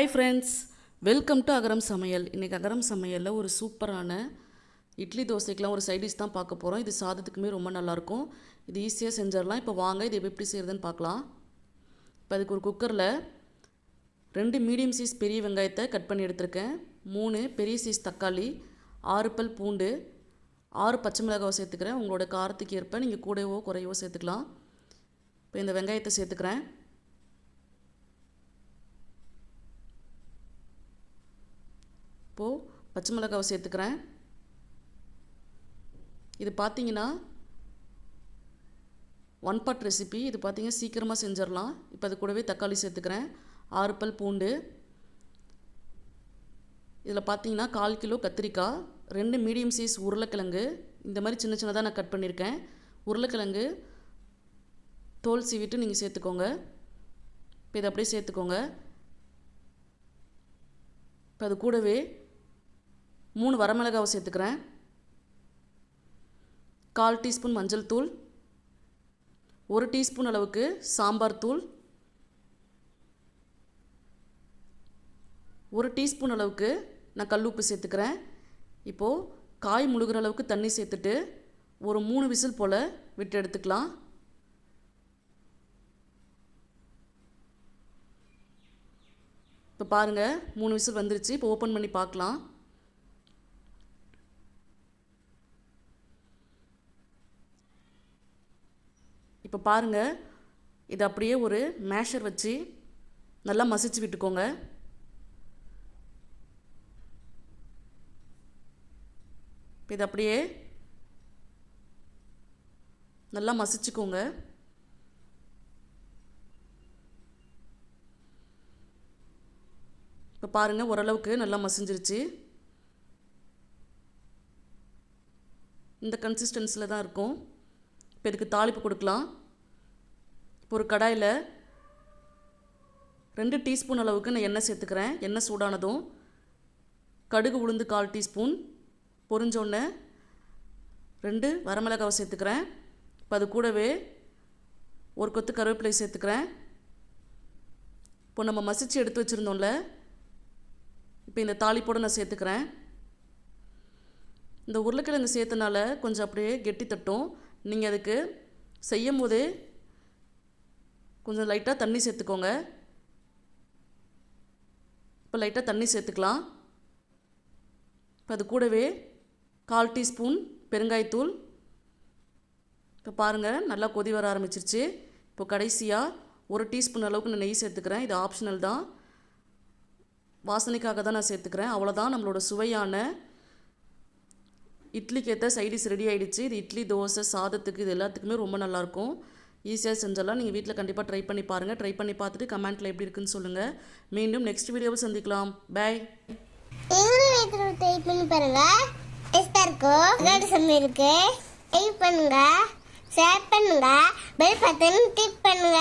Hi friends welcome to Agaram சமையல் இன்றைக்கி அகரம் சமையலில் ஒரு சூப்பரான இட்லி தோசைக்கெலாம் ஒரு சைடிஷ் தான் பார்க்க போகிறோம் இது சாதத்துக்குமே ரொம்ப நல்லாயிருக்கும். இது ஈஸியாக செஞ்சிடலாம். இப்போ வாங்க இது எப்படி செய்கிறதுன்னு பார்க்கலாம். இப்போ அதுக்கு ஒரு குக்கரில் ரெண்டு மீடியம் சைஸ் பெரிய வெங்காயத்தை கட் பண்ணி எடுத்திருக்கேன். மூணு பெரிய சைஸ் தக்காளி ஆறு பல் பூண்டு ஆறு பச்சை மிளகாவை சேர்த்துக்கிறேன். உங்களோட காரத்துக்கு ஏற்ப நீங்கள் கூடவோ குறையவோ சேர்த்துக்கலாம். இப்போ இந்த வெங்காயத்தை சேர்த்துக்கிறேன். இப்போது பச்சை மிளகாவை சேர்த்துக்கிறேன். இது பார்த்தீங்கன்னா ஒன் பாட் ரெசிபி இது பார்த்தீங்கன்னா சீக்கிரமாக செஞ்சிடலாம். இப்போ அது கூடவே தக்காளி சேர்த்துக்கிறேன். ஆறு பல் பூண்டு. இதில் பார்த்தீங்கன்னா கால் கிலோ கத்திரிக்காய் ரெண்டு மீடியம் சைஸ் உருளைக்கிழங்கு. இந்த மாதிரி சின்ன சின்னதாக நான் கட் பண்ணியிருக்கேன் உருளைக்கிழங்கு தோல் சீவிட்டு நீங்கள் சேர்த்துக்கோங்க. இப்போ இதை அப்படியே சேர்த்துக்கோங்க. இப்போ அது கூடவே மூணு வரமிளகாவை சேர்த்துக்கிறேன். கால் டீஸ்பூன் மஞ்சள் தூள். ஒரு டீஸ்பூன் அளவுக்கு சாம்பார் தூள். ஒரு டீஸ்பூன் அளவுக்கு நான் கல்லுப்பு சேர்த்துக்கிறேன். இப்போது காய் முழுகிற அளவுக்கு தண்ணி சேர்த்துட்டு ஒரு மூணு விசில் போல் விட்டு எடுத்துக்கலாம். இப்போ பாருங்கள் மூணு விசில் வந்துருச்சு. இப்போ ஓப்பன் பண்ணி பார்க்கலாம். இப்போ பாருங்கள் இது அப்படியே ஒரு மேஷர் வச்சு நல்லா மசிச்சு விட்டுக்கோங்க. இப்போ இது அப்படியே நல்லா மசிச்சுக்கோங்க. இப்போ பாருங்கள் ஓரளவுக்கு நல்லா மசிஞ்சிருச்சு. இந்த கன்சிஸ்டன்சியில் தான் இருக்கும். இப்போ இதுக்கு தாளிப்பு கொடுக்கலாம். இப்போ ஒரு கடாயில் ரெண்டு டீஸ்பூன் அளவுக்கு நான் எண்ணெய் சேர்த்துக்கிறேன். எண்ணெய் சூடானதும் கடுகு உளுந்து கால் டீஸ்பூன் பொரிஞ்சோடனே ரெண்டு வரமிளகாவை சேர்த்துக்கிறேன். இப்போ அது கூடவே ஒரு கொத்து கருவேப்பிலை சேர்த்துக்கிறேன். இப்போ நம்ம மசிச்சு எடுத்து வச்சுருந்தோம்ல இப்போ இந்த தாளிப்போடு நான் சேர்த்துக்கிறேன். இந்த உருளைக்கிழங்கு சேர்த்தனால கொஞ்சம் அப்படியே கெட்டி தட்டும் நீங்கள் அதுக்கு செய்யும் போதே கொஞ்சம் லைட்டாக தண்ணி சேர்த்துக்கோங்க. இப்போ லைட்டாக தண்ணி சேர்த்துக்கலாம். இப்போ அது கூடவே கால் டீஸ்பூன் பெருங்காயத்தூள். இப்போ பாருங்கள் நல்லா கொதி வர ஆரம்பிச்சிருச்சு. இப்போ கடைசியாக ஒரு டீஸ்பூன் அளவுக்கு நான் நெய் சேர்த்துக்கிறேன். இது ஆப்ஷனல் தான். வாசனைக்காக தான் நான் சேர்த்துக்கிறேன். அவ்வளோதான் நம்மளோட சுவையான இட்லிக்கு ஏற்ற சைடிஸ் ரெடி ஆகிடுச்சு இது இட்லி தோசை சாதத்துக்கு இது எல்லாத்துக்குமே ரொம்ப நல்லாயிருக்கும் ஈஸியாக செஞ்சிடலாம். நீங்கள் வீட்டில் கண்டிப்பாக ட்ரை பண்ணி பாருங்கள் ட்ரை பண்ணி பார்த்துட்டு கமெண்ட்டில் எப்படி இருக்குன்னு சொல்லுங்கள் மீண்டும் நெக்ஸ்ட் வீடியோவை சந்திக்கலாம். பாய் ட்ரை பண்ணி பாருங்க. டேஸ்டாக இருக்கும் அதாவது சமையலுக்கு ட்ரை பண்ணுங்க. ஷேர் பண்ணுங்க. பெல் பட்டன் கிளிக் பண்ணுங்க.